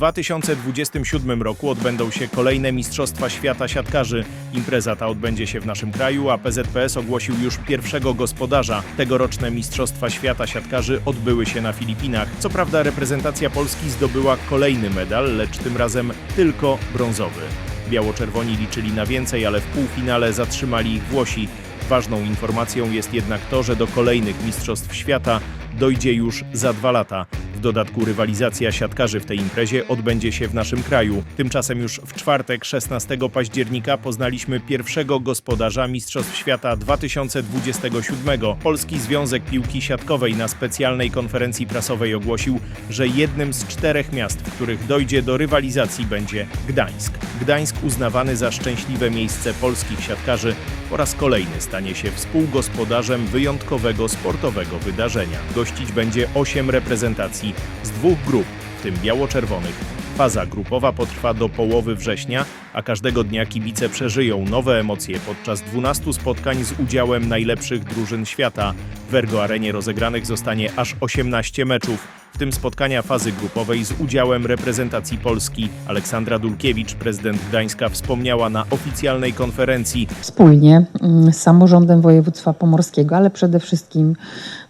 2027 roku odbędą się kolejne Mistrzostwa Świata Siatkarzy. Impreza ta odbędzie się w naszym kraju, a PZPS ogłosił już pierwszego gospodarza. Tegoroczne Mistrzostwa Świata Siatkarzy odbyły się na Filipinach. Co prawda reprezentacja Polski zdobyła kolejny medal, lecz tym razem tylko brązowy. Biało-czerwoni liczyli na więcej, ale w półfinale zatrzymali ich Włosi. Ważną informacją jest jednak to, że do kolejnych Mistrzostw Świata dojdzie już za dwa lata. W dodatku rywalizacja siatkarzy w tej imprezie odbędzie się w naszym kraju. Tymczasem już w czwartek 16 października poznaliśmy pierwszego gospodarza Mistrzostw Świata 2027. Polski Związek Piłki Siatkowej na specjalnej konferencji prasowej ogłosił, że jednym z czterech miast, w których dojdzie do rywalizacji będzie Gdańsk. Gdańsk uznawany za szczęśliwe miejsce polskich siatkarzy po raz kolejny stanie się współgospodarzem wyjątkowego sportowego wydarzenia. Gościć będzie osiem reprezentacji z dwóch grup, w tym biało-czerwonych. Faza grupowa potrwa do połowy września, a każdego dnia kibice przeżyją nowe emocje podczas 12 spotkań z udziałem najlepszych drużyn świata. W Ergo Arenie rozegranych zostanie aż 18 meczów, tym spotkania fazy grupowej z udziałem reprezentacji Polski. Aleksandra Dulkiewicz, prezydent Gdańska, wspomniała na oficjalnej konferencji, wspólnie mm, z samorządem województwa pomorskiego, ale przede wszystkim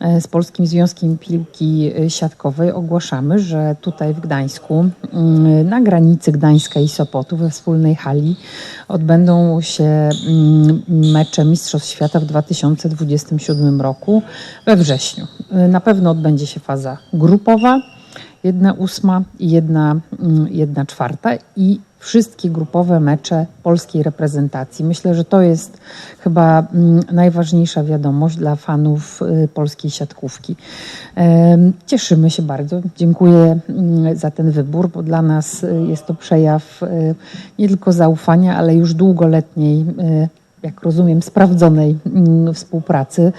e, z Polskim Związkiem Piłki e, Siatkowej ogłaszamy, że tutaj w Gdańsku, mm, na granicy Gdańska i Sopotu, we wspólnej hali, odbędą się mm, mecze Mistrzostw Świata w 2027 roku we wrześniu. E, Na pewno odbędzie się faza grupowa, jedna ósma i jedna, mm, jedna czwarta i wszystkie grupowe mecze polskiej reprezentacji. Myślę, że to jest chyba mm, najważniejsza wiadomość dla fanów y, polskiej siatkówki. Cieszymy się bardzo. Dziękuję mm, za ten wybór, bo dla nas y, jest to przejaw y, nie tylko zaufania, ale już długoletniej jak rozumiem, sprawdzonej mm, współpracy.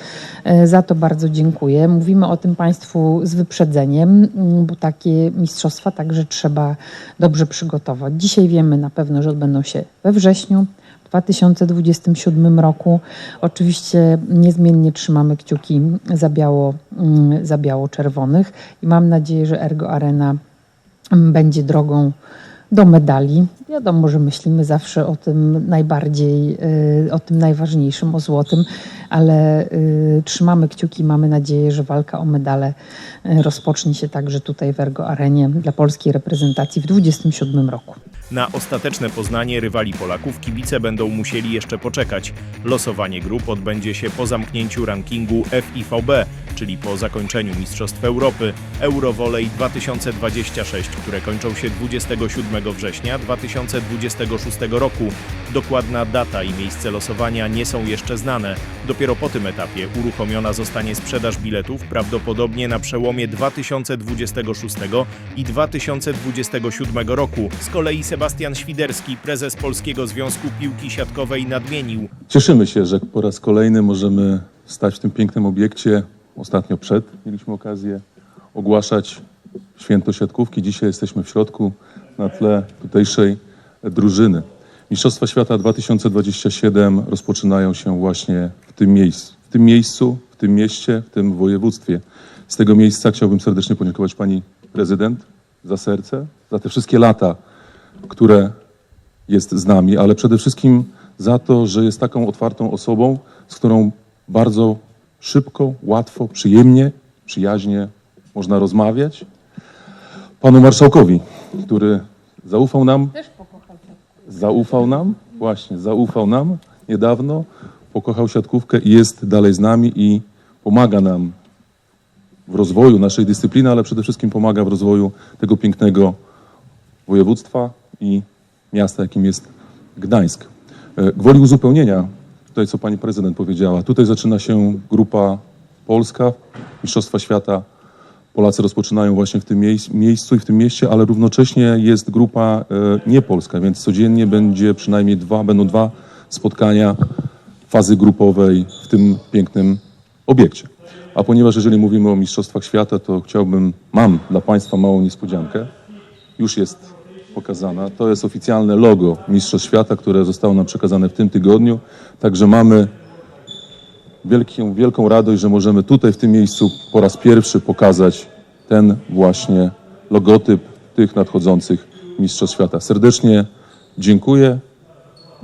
E, Za to bardzo dziękuję. Mówimy o tym Państwu z wyprzedzeniem, mm, bo takie mistrzostwa także trzeba dobrze przygotować. Dzisiaj wiemy na pewno, że odbędą się we wrześniu. w 2027 roku. Oczywiście niezmiennie trzymamy kciuki za biało, mm, za biało-czerwonych i mam nadzieję, że Ergo Arena będzie drogą do medali. Wiadomo, że myślimy zawsze o tym najbardziej, y, o tym najważniejszym, o złotym, ale y, trzymamy kciuki mamy nadzieję, że walka o medale y, rozpocznie się także tutaj w Ergo Arenie dla polskiej reprezentacji w 2027 roku. Na ostateczne poznanie rywali Polaków kibice będą musieli jeszcze poczekać. Losowanie grup odbędzie się po zamknięciu rankingu FIVB, czyli po zakończeniu Mistrzostw Europy Eurovolley 2026, które kończą się 27 września 2026 roku. Dokładna data i miejsce losowania nie są jeszcze znane. Dopiero po tym etapie uruchomiona zostanie sprzedaż biletów prawdopodobnie na przełomie 2026 i 2027 roku. Z kolei Sebastian Świderski, prezes Polskiego Związku Piłki Siatkowej nadmienił, Cieszymy się, że po raz kolejny możemy stać w tym pięknym obiekcie. Ostatnio przed mieliśmy okazję ogłaszać święto siatkówki. Dzisiaj jesteśmy w środku na tle tutejszej drużyny. Mistrzostwa Świata 2027 rozpoczynają się właśnie w tym miejscu. W tym miejscu, w tym mieście, w tym województwie. Z tego miejsca chciałbym serdecznie podziękować pani prezydent za serce, za te wszystkie lata, które jest z nami, ale przede wszystkim za to, że jest taką otwartą osobą, z którą bardzo szybko, łatwo, przyjemnie, przyjaźnie można rozmawiać. Panu marszałkowi, który zaufał nam. Zaufał nam, właśnie, zaufał nam niedawno, pokochał siatkówkę i jest dalej z nami i pomaga nam w rozwoju naszej dyscypliny, ale przede wszystkim pomaga w rozwoju tego pięknego województwa i miasta, jakim jest Gdańsk. E, Gwoli uzupełnienia, tutaj co pani prezydent powiedziała, tutaj zaczyna się grupa polska, Mistrzostwa Świata. Polacy rozpoczynają właśnie w tym miejsc- miejscu i w tym mieście, ale równocześnie jest grupa e, niepolska, więc codziennie będzie przynajmniej dwa, będą dwa spotkania fazy grupowej w tym pięknym obiekcie. A ponieważ jeżeli mówimy o Mistrzostwach Świata, to chciałbym, mam dla Państwa małą niespodziankę. Już jest pokazana. To jest oficjalne logo Mistrzostw Świata, które zostało nam przekazane w tym tygodniu. Także mamy wielką, wielką radość, że możemy tutaj w tym miejscu po raz pierwszy pokazać ten właśnie logotyp tych nadchodzących Mistrzostw Świata. Serdecznie dziękuję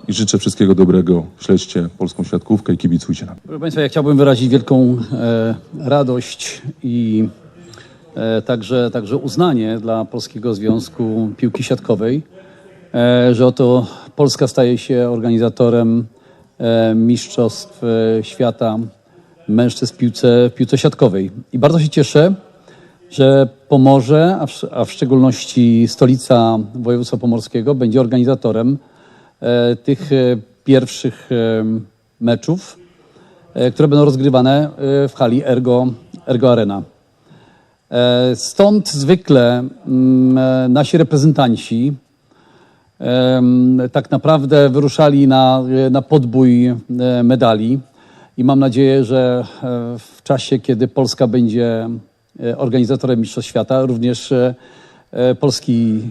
i życzę wszystkiego dobrego. Śledźcie polską siatkówkę i kibicujcie nam. Proszę Państwa, ja chciałbym wyrazić wielką e, radość i także, także uznanie dla Polskiego Związku Piłki Siatkowej, e, że oto Polska staje się organizatorem e, Mistrzostw e, Świata mężczyzn w piłce, w piłce siatkowej. I bardzo się cieszę, że Pomorze, a w, a w szczególności stolica województwa pomorskiego będzie organizatorem e, tych e, pierwszych e, meczów e, które będą rozgrywane e, w hali Ergo, Ergo Arena. E, Stąd zwykle mm, e, nasi reprezentanci tak naprawdę wyruszali na, na podbój e, medali i mam nadzieję, że e, w czasie, kiedy Polska będzie e, organizatorem Mistrzostw Świata, również e, e, polski,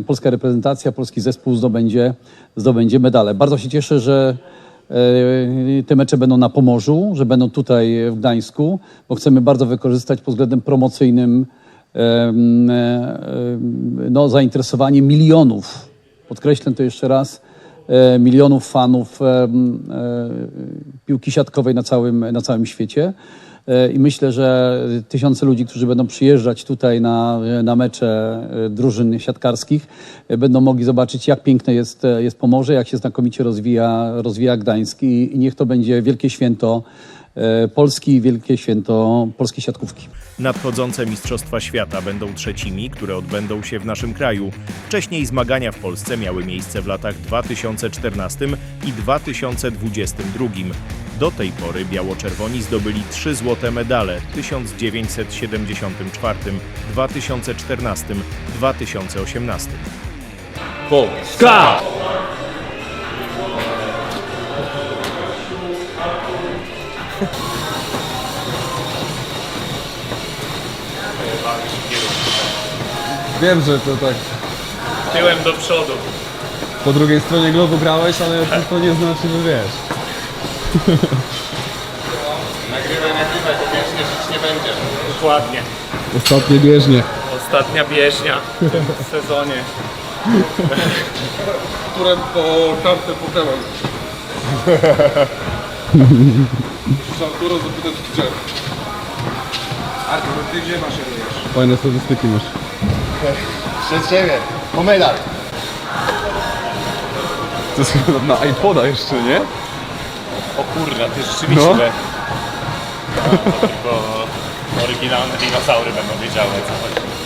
e, polska reprezentacja, polski zespół zdobędzie, zdobędzie medale. Bardzo się cieszę, że e, te mecze będą na Pomorzu, że będą tutaj w Gdańsku, bo chcemy bardzo wykorzystać pod względem promocyjnym e, no, zainteresowanie milionów, podkreślę to jeszcze raz, e, milionów fanów e, piłki siatkowej na całym, na całym świecie. E, I myślę, że tysiące ludzi, którzy będą przyjeżdżać tutaj na, na mecze e, drużyn siatkarskich, e, będą mogli zobaczyć, jak piękne jest, jest Pomorze, jak się znakomicie rozwija, rozwija Gdańsk. I, niech to będzie wielkie święto Polski wielkie święto polskiej siatkówki. Nadchodzące Mistrzostwa Świata będą trzecimi, które odbędą się w naszym kraju. Wcześniej zmagania w Polsce miały miejsce w latach 2014 i 2022. Do tej pory biało-czerwoni zdobyli trzy złote medale w 1974, 2014, 2018. Wiem, że to tak Tyłem do przodu. po drugiej stronie globu grałeś, ale to nie znaczy, że wiesz. Nagrywaj, nagrywaj, bo bieżnie żyć nie będzie. Dokładnie. Ostatnie bieżnie. Ostatnia bieżnia w tym sezonie. Które po kartę Pokémon. Arturo zapytać gdzie. Artur, ty gdzie maszerujesz? Fajne statystyki masz. Przed ciebie. Po medal. To jest chyba na iPoda jeszcze, nie? O kurna, to jest rzeczywiście. No. No. Tylko oryginalne dinozaury będą wiedziały o co chodzi.